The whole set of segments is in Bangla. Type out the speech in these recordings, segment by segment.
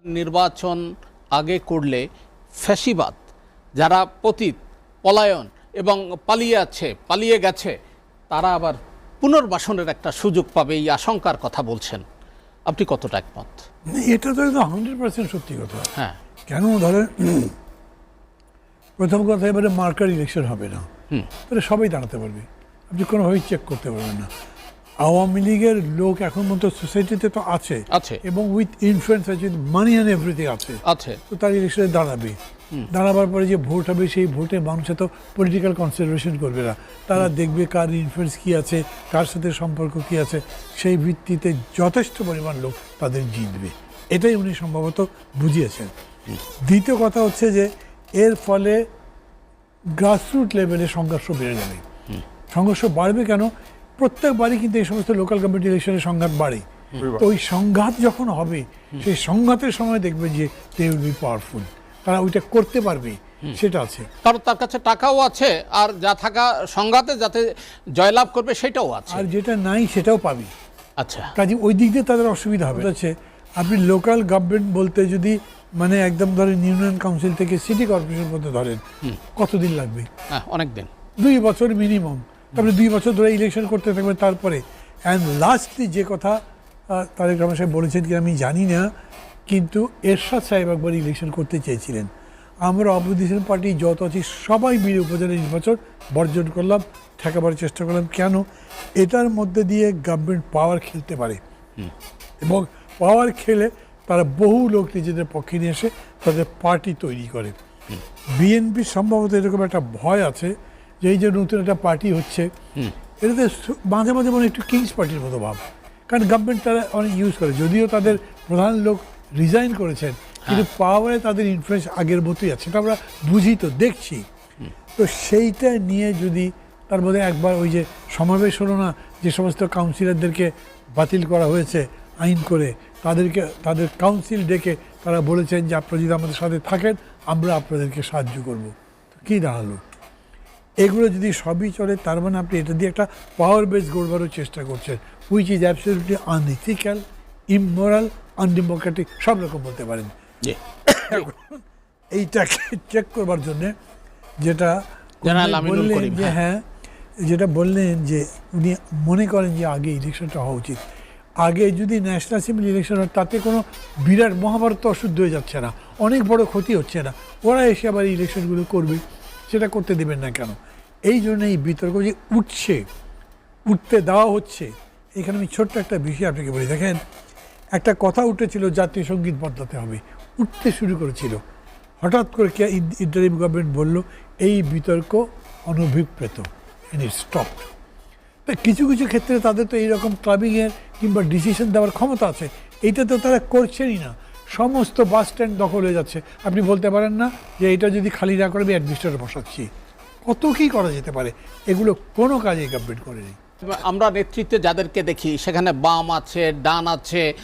নির্বাচন আগে করলে ফ্যাসিবাদ যারা পতীত পলায়ন এবং পালিয়ে আছে পালিয়ে গেছে তারা আবার পুনর্বাসনের একটা সুযোগ পাবে এই আশঙ্কার কথা বলছেন। আপনি কতটা একমত? এটা তো হান্ড্রেড পার্সেন্ট সত্যি কথা। হ্যাঁ। কেন? ধরেন প্রথম কথা এবারে মার্কার ইলেকশন হবে না। তাহলে সবাই দাঁড়াতে পারবে। আপনি কোনোভাবেই চেক করতে পারবেন না। আওয়ামী লীগের লোক এখন মতো সোসাইটিতে তো আছে। আছে। এবং উইথ ইনফ্লুয়েন্স আছে মানি অ্যান্ড এভরিথিং আছে। আছে। তো তার ইলেকশনে দাঁড়াবে। দাঁড়াবার পরে যে ভোট হবে সেই ভোটে মানুষ তো পলিটিক্যাল কনসিডারেশন করবে না। তারা দেখবে কার ইনফ্লুয়েন্স কী আছে কার সাথে সম্পর্ক কী আছে সেই ভিত্তিতে যথেষ্ট পরিমাণ লোক তাদের জিতবে। এটাই উনি সম্ভবত বুঝিয়েছেন। দ্বিতীয় কথা হচ্ছে যে এর ফলে গ্রাসরুট লেভেলে সংঘর্ষ বেড়ে যাবে। সংঘর্ষ বাড়বে কেন? প্রত্যেকবারই কিন্তু এই সমস্ত লোকাল গভর্নমেন্ট ইলেকশনের সংঘাত বাড়ে। তো ওই সংঘাত যখন হবে সেই সংঘাতের সময় দেখবে যে দে উইল বি পাওয়ারফুল তারা ওইটা করতে পারবে সেটা আছে। কারণ তার কাছে টাকাও আছে আর যা থাকা সংঘাতে যাতে জয়লাভ করবে সেটাও আছে। আর যেটা নাই সেটাও পাবে। আচ্ছা। কাজে ওই দিক দিয়ে তাদের অসুবিধা হবে। হচ্ছে আপনি লোকাল গভর্নমেন্ট বলতে যদি মানে একদম ধরেন ইউনিয়ন কাউন্সিল থেকে সিটি কর্পোরেশন পর্যন্ত ধরেন কতদিন লাগবে? হ্যাঁ অনেক দিন দুই বছর মিনিমাম তারপরে দুই বছর ধরে ইলেকশন করতে থাকবে তারপরে। অ্যান্ড লাস্টলি যে কথা তারেক রহমান সাহেব বলেছেন কি আমি জানি না কিন্তু এরশাদ সাহেব একবার ইলেকশন করতে চেয়েছিলেন। আমরা অপোজিশন পার্টি যত আছি সবাই মিলে উপজেলা নির্বাচন বর্জন করলাম ঠেকাবার চেষ্টা করলাম। কেন? এটার মধ্যে দিয়ে গভর্নমেন্ট পাওয়ার খেলতে পারে। এবং পাওয়ার খেলে তারা বহু লোক নিজেদের পক্ষে নিয়ে এসে তাদের পার্টি তৈরি করে। বিএনপি সম্ভবত এরকম একটা ভয় আছে যে এই যে নতুন একটা পার্টি হচ্ছে এটাতে মাঝে মাঝে মনে হয় একটু কিংস পার্টির মতো ভাব। কারণ গভর্নমেন্ট তারা অনেক ইউজ করে যদিও তাদের প্রধান লোক রিজাইন করেছেন কিন্তু পাওয়ারে তাদের ইনফ্লুয়েন্স আগের মতোই আছে সেটা আমরা বুঝি তো দেখছি। তো সেইটা নিয়ে যদি তার মধ্যে একবার ওই যে সমাবেশ হলো না যে সমস্ত কাউন্সিলরদেরকে বাতিল করা হয়েছে আইন করে তাদেরকে তাদের কাউন্সিল ডেকে তারা বলেছেন যে আপনারা যদি আমাদের সাথে থাকেন আমরা আপনাদেরকে সাহায্য করব। তো কী দাঁড়াল? এগুলো যদি সবই চলে তার মানে আপনি এটা দিয়ে একটা পাওয়ার বেস গড়বারও চেষ্টা করছেন which is absolutely unethical immoral undemocratic সব রকম বলতে পারেন। এইটাকে চেক করবার জন্যে যেটা বললেন যে হ্যাঁ। হ্যাঁ যেটা বললেন যে উনি মনে করেন যে আগে ইলেকশনটা হওয়া উচিত। আগে যদি ন্যাশনাল অ্যাসেম্বলি ইলেকশন হয় তাতে কোনো বিরাট মহাভারত অশুদ্ধ হয়ে যাচ্ছে না অনেক বড় ক্ষতি হচ্ছে না। ওরা এসে আবার এই ইলেকশনগুলো করবে। সেটা করতে দেবেন না কেন? এই জন্য এই বিতর্ক যে উঠছে, উঠতে দেওয়া হচ্ছে, এখানে আমি ছোট্ট একটা বিষয় আপনাকে বলি। দেখেন, একটা কথা উঠেছিল, জাতীয় সংগীত বদলাতে হবে। উঠতে শুরু করেছিল। হঠাৎ করে কে ইন্টারিম গভর্নমেন্ট বলল, এই বিতর্ক অনভিপ্রেত ইট স্টপড তা কিছু কিছু ক্ষেত্রে তাদের তো এইরকম ক্লাবিংয়ের কিংবা ডিসিশন দেওয়ার ক্ষমতা আছে। এইটা তো তারা করছেনই না। সমস্ত বাস স্ট্যান্ড দখল হয়ে যাচ্ছে। আপনি বলতে পারেন না যে এটা যদি খালি না করে আমি অ্যাডমিনিস্ট্রেটর বসাচ্ছি। কত কী করা যেতে পারে? এগুলো কোনো কাজে গভর্নমেন্ট করেনি। আমরা নেতৃত্বে যাদেরকে দেখি সেখানে বাম আছে ডান আছে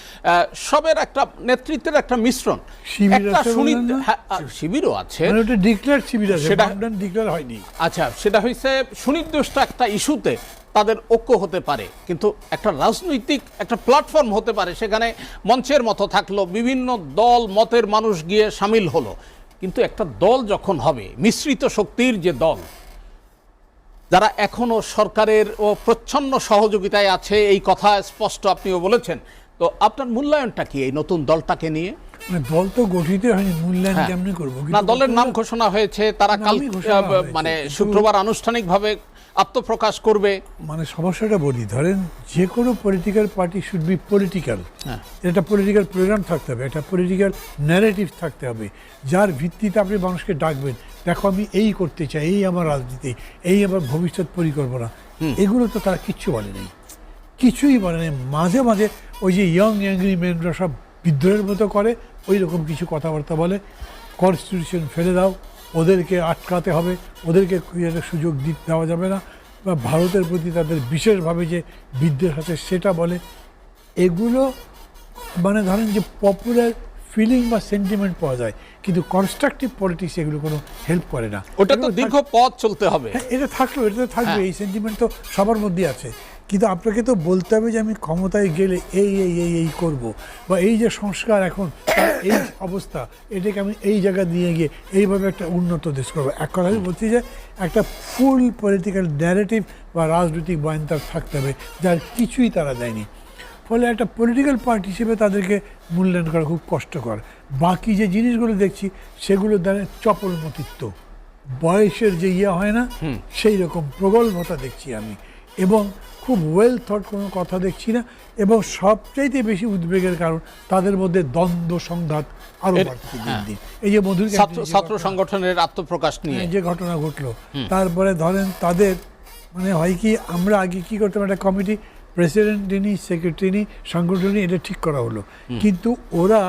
সবের একটা নেতৃত্বের একটা মিশ্রণ? হ্যাঁ, শিবিরও আছে। মানে সেটা- হয়নি। আচ্ছা সেটা হয়েছে সুনির্দিষ্ট একটা ইস্যুতে তাদের ঐক্য হতে পারে। কিন্তু একটা রাজনৈতিক, একটা প্ল্যাটফর্ম হতে পারে, সেখানে মঞ্চের মতো থাকল, বিভিন্ন দল, মতের মানুষ গিয়ে সামিল হলো। কিন্তু একটা দল যখন হবে, মিশ্রিত শক্তির যে দল, যারা এখনও সরকারের ও প্রচ্ছন্ন সহযোগিতায় আছে, এই কথা স্পষ্ট আপনিও বলেছেন। তো আপনার মূল্যায়নটা কি এই নতুন দলটাকে নিয়ে? মানে দল তো গঠিত হয়নি মূল্যায়ন হ্যাঁ। কেমনি করব? না দলের নাম ঘোষণা হয়েছে তারা কাল নামই ঘোষণা আহ, হয়েছে, মানে শুক্রবার আনুষ্ঠানিকভাবে আত্মপ্রকাশ করবে। মানে সমস্যাটা বলি ধরেন যে কোনো political party should be political. একটা পলিটিক্যাল প্রোগ্রাম থাকতে হবে একটা পলিটিক্যাল ন্যারেটিভ থাকতে হবে। যার ভিত্তিতে আপনি মানুষকে ডাকবেন দেখো আমি এই করতে চাই এই আমার রাজনীতি এই আমার ভবিষ্যৎ পরিকল্পনা। এগুলো তো তারা কিচ্ছু বলে নেই। কিছুই বলে নেই। মাঝে মাঝে ওই যে ইয়ং অ্যাংরি মেনরা সব বিদ্রোহের মতো করে ওই রকম কিছু কথাবার্তা বলে কনস্টিটিউশন ফেলে দাও ওদেরকে আটকাতে হবে ওদেরকে সুযোগ দিতে দেওয়া যাবে না বা ভারতের প্রতি তাদের বিশেষভাবে যে বিদ্বেষ আছে সেটা বলে। এগুলো মানে ধরেন যে পপুলার ফিলিং বা সেন্টিমেন্ট পাওয়া যায় কিন্তু কনস্ট্রাকটিভ পলিটিক্স এগুলো কোনো হেল্প করে না। ওটা তো দীর্ঘ পথ চলতে হবে। হ্যাঁ, এটা থাকল এটা তো থাকবে হ্যাঁ। এই সেন্টিমেন্ট তো সবার মধ্যে আছে। কিন্তু আপনাকে তো বলতে হবে যে আমি ক্ষমতায় গেলে এই এই এই এই করব। বা এই যে সংস্কার এখন এই অবস্থা এটাকে আমি এই জায়গা নিয়ে গিয়ে এইভাবে একটা উন্নত দেশ করব। এক কথা আমি বলছি যে একটা ফুল পলিটিক্যাল ন্যারেটিভ বা রাজনৈতিক বয়ান তার থাকতে হবে যার কিছুই তারা দেয়নি। ফলে একটা পলিটিক্যাল পার্টি হিসেবে তাদেরকে মূল্যায়ন করা খুব কষ্টকর। বাকি যে জিনিসগুলো দেখছি সেগুলো দ্বারা চপলমতিত্ব বয়সের যে ইয়ে হয় না সেই রকম প্রগল্ভতা দেখছি আমি। এবং খুব ওয়েল থট কোনো কথা দেখছি না এবং সবচাইতে বেশি উদ্বেগের কারণ তাদের মধ্যে দ্বন্দ্ব সংঘাত আরও বাড়ছে দিন হ্যাঁ। দিন এই যে মধুর ছাত্র ছাত্র সংগঠনের আত্মপ্রকাশ নিয়ে। যে ঘটনা ঘটলো। তারপরে ধরেন তাদের মানে হয় কি আমরা আগে কি করতাম একটা কমিটি প্রেসিডেন্ট যিনি সেক্রেটারি সাংগঠনিক এটা ঠিক করা হলো। কিন্তু ওরা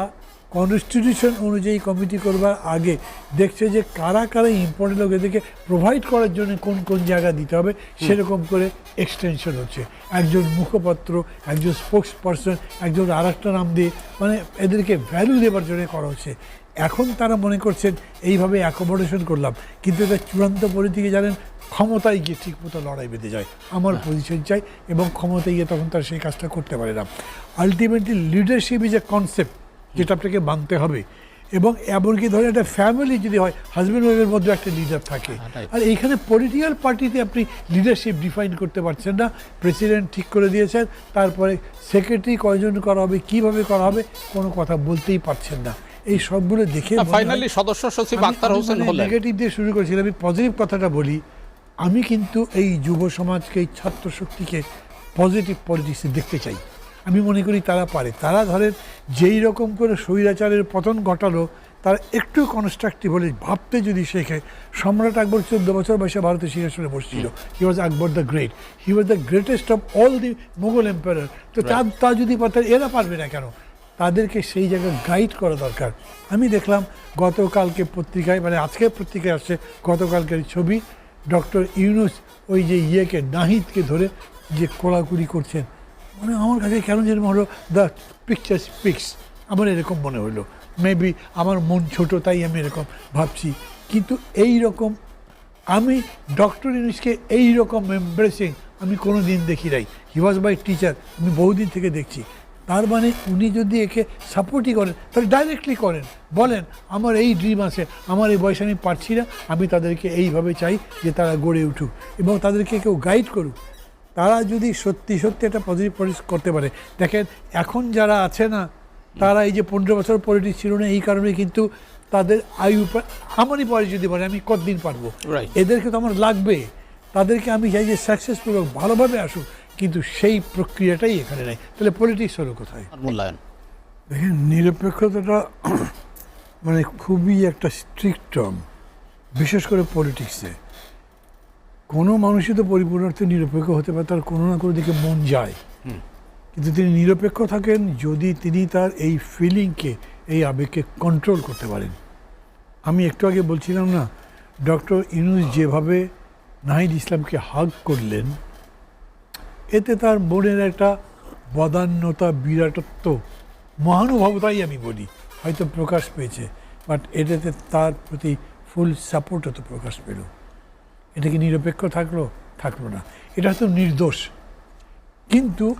কনস্টিটিউশন অনুযায়ী কমিটি করবার আগে দেখছে যে কারা কারা ইম্পর্টেন্ট লোক এদেরকে প্রোভাইড করার জন্য কোন কোন জায়গা দিতে হবে সেরকম করে এক্সটেনশন হচ্ছে। একজন মুখপাত্র একজন স্পোক্স পারসন একজন আর একটা নাম দিয়ে মানে এদেরকে ভ্যালু দেওয়ার জন্য করা হচ্ছে। এখন তারা মনে করছেন এইভাবে অ্যাকোমোডেশন করলাম কিন্তু এটা চূড়ান্ত পরিস্থিতি জানেন ক্ষমতায় গিয়ে ঠিক মতো লড়াই বেঁধে যায়। আমার পজিশন চাই এবং ক্ষমতায় গিয়ে তখন তারা সেই কাজটা করতে পারে না। Ultimately leadership is a concept যেটা আপনাকে মানতে হবে। এবং এমনকি ধরে একটা ফ্যামিলি যদি হয় হাজব্যান্ড ওয়াইফের মধ্যে একটা লিডার থাকে। হ্যাঁ, আর এইখানে পলিটিক্যাল পার্টিতে আপনি লিডারশিপ ডিফাইন করতে পারছেন না। প্রেসিডেন্ট ঠিক করে দিয়েছেন তারপরে সেক্রেটারি কয়জন করা হবে কীভাবে করা হবে কোনো কথা বলতেই পারছেন না। এই সবগুলো দেখে ফাইনালি সদস্য সচিব আক্তার হোসেন মানে হলেন। নেগেটিভ দিয়ে শুরু করেছিলাম আমি পজিটিভ কথাটা বলি। আমি কিন্তু এই যুব সমাজকে এই ছাত্র শক্তিকে পজিটিভ পলিটিক্সে দেখতে চাই। আমি মনে করি তারা পারে। তারা ধরেন যেই রকম করে স্বৈরাচারের পতন ঘটালো তারা একটু কনস্ট্রাকটিভ হলে ভাবতে যদি শেখে সম্রাট আকবর চোদ্দ বছর বয়সে ভারতের সিংহাসনে বসছিল। He was Akbar the great he was the greatest of all the Mughal empire তো তা তা যদি পারতেন এরা পারবে না কেন? তাদেরকে সেই জায়গায় গাইড করা দরকার। আমি দেখলাম গতকালকে পত্রিকায় মানে আজকে পত্রিকায় আসছে গতকালকের ছবি ডক্টর ইউনুস ওই যে ইয়েকে নাহিদকে ধরে যে কোলাকুলি করছেন। মানে আমার কাছে কেন যেরকম হলো দ্য পিকচার স্পিক্স আমার এরকম মনে হলো। মেবি আমার মন ছোট, তাই আমি এরকম ভাবছি। কিন্তু এই রকম আমি ডক্টর ইউনুসকে এই রকম এমব্রেসিং আমি কোনো দিন দেখি নাই। হি ওয়াজ মাই টিচার আমি বহুদিন থেকে দেখছি। তার মানে উনি যদি একে সাপোর্টই করেন, তাহলে ডাইরেক্টলি করেন। বলেন, আমার এই ড্রিম আছে, আমার এই বয়সে আমি পারছি না, আমি তাদেরকে এইভাবে চাই যে তারা গড়ে উঠুক এবং তাদেরকে কেউ গাইড করুক। তারা যদি সত্যি সত্যি একটা পজিটিভ পলিটিক্স করতে পারে দেখেন এখন যারা আছে না তারা এই যে পনেরো বছর পলিটিক্স ছিল না এই কারণে কিন্তু তাদের আয়ু আমারই বয়স যদি বলে আমি কতদিন পারব. এদেরকে তো আমার লাগবে। তাদেরকে আমি চাই যে সাকসেসফুল হোক ভালোভাবে আসুক কিন্তু সেই প্রক্রিয়াটাই এখানে নাই। তাহলে পলিটিক্স হলো কোথায়? মূল্যায়ন? দেখেন নিরপেক্ষতাটা মানে খুবই একটা স্ট্রিক্ট টার্ম বিশেষ করে পলিটিক্সে কোনো মানুষই তো পরিপূর্ণার্থে নিরপেক্ষ হতে পারে তার কোনো না কোনো দিকে মন যায়। কিন্তু তিনি নিরপেক্ষ থাকেন যদি তিনি তার এই ফিলিংকে এই আবেগকে কন্ট্রোল করতে পারেন। আমি একটু আগে বলছিলাম না ডক্টর ইনুস যেভাবে নাহিদ ইসলামকে হাগ করলেন এতে তার মনের একটা বদান্যতা বিরাটত্ব মহানুভবতাই আমি বলি হয়তো প্রকাশ পেয়েছে বাট এটাতে তার প্রতি ফুল সাপোর্ট হতো প্রকাশ পেল। এটা কি নিরপেক্ষ থাকল? থাকল না। এটা হয়তো নির্দোষ। কিন্তু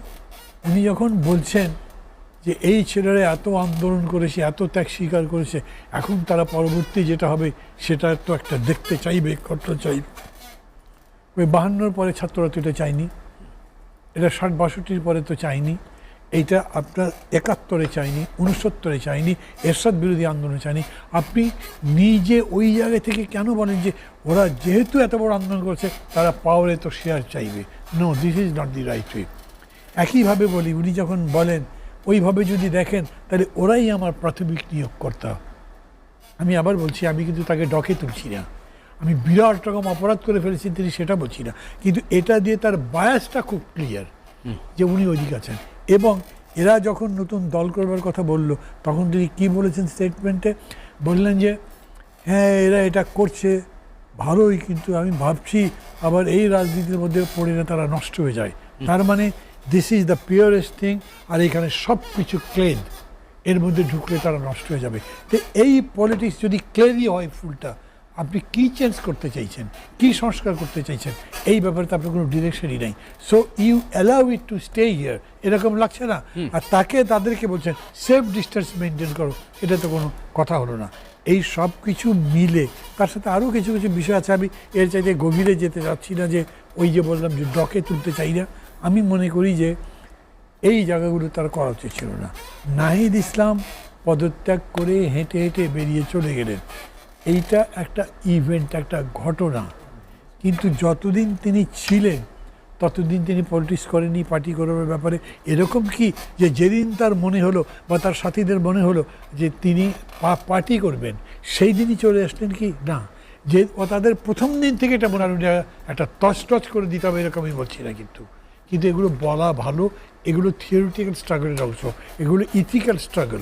উনি যখন বলছেন যে এই ছেলেরা এত আন্দোলন করেছে, এত ত্যাগ স্বীকার করেছে, এখন তারা পরবর্তী যেটা হবে সেটা তো একটা দেখতে চাইবে করতে চাইবে। ওই বাহান্নর পরে ছাত্ররা তো এটা চায়নি। এটা ষাট বাষট্টির পরে তো চাইনি এইটা আপনার একাত্তরে চাইনি উনসত্তরে চাইনি এরশাদ বিরোধী আন্দোলনে চাইনি। আপনি নিজে ওই জায়গা থেকে কেন বলেন যে ওরা যেহেতু এত বড় আন্দোলন করছে তারা পাওয়ারে তো শেয়ার চাইবে। No this is not the right way একইভাবে বলি উনি যখন বলেন ওইভাবে যদি দেখেন তাহলে ওরাই আমার প্রাথমিক নিয়োগকর্তা। আমি আবার বলছি আমি কিন্তু তাকে ডকে তুলছি না। আমি বিরাট রকম অপরাধ করে ফেলেছি তিনি সেটা বলছি না। কিন্তু এটা দিয়ে তার বায়াসটা খুব ক্লিয়ার যে উনি ওইদিকে আছেন। এবং এরা যখন নতুন দল করবার কথা বলল তখন তিনি কি বলেছেন স্টেটমেন্টে বললেন যে হ্যাঁ এরা এটা করছে ভালোই কিন্তু আমি ভাবছি আবার এই রাজনীতির মধ্যে পড়ে না তারা নষ্ট হয়ে যায়। তার মানে this is the purest thing আর এখানে সব কিছু ক্লেন এর মধ্যে ঢুকলে তারা নষ্ট হয়ে যাবে। তো এই পলিটিক্স যদি ক্লিয়ারই হয় ফুলটা আপনি কি চেঞ্জ করতে চাইছেন? কি সংস্কার করতে চাইছেন? এই ব্যাপারে তো আপনার কোনো ডিরেকশনই নাই। So you allow it to stay here এরকম লাগছে না? আর তাকে তাদেরকে বলছেন সেফ ডিস্টেন্স মেনটেন করো। এটা তো কোনো কথা হলো না। এই সব কিছু মিলে তার সাথে আরও কিছু কিছু বিষয় আছে। আমি এর চাইতে গভীরে যেতে চাচ্ছি না যে ওই যে বললাম যে ডকে তুলতে চাই না। আমি মনে করি যে এই জায়গাগুলো তার করা উচিত ছিল না। নাহিদ ইসলাম পদত্যাগ করে হেঁটে হেঁটে বেরিয়ে চলে গেলেন। এইটা একটা ইভেন্ট একটা ঘটনা। কিন্তু যতদিন তিনি ছিলেন, ততদিন তিনি পলিটিক্স করেনি পার্টি করার ব্যাপারে। এরকম কি যে যেদিন তার মনে হলো বা তার সাথীদের মনে হলো যে তিনি পার্টি করবেন, সেই দিনই চলে আসলেন কি? না। যে তাদের প্রথম দিন থেকে এটা মনে হলো যে একটা টচ টচ করে দিতে হবে এরকম আমি বলছি না কিন্তু। কিন্তু এগুলো বলা ভালো, এগুলো থিওরিটিক্যাল স্ট্রাগলের অংশ, এগুলো ইথিক্যাল স্ট্রাগল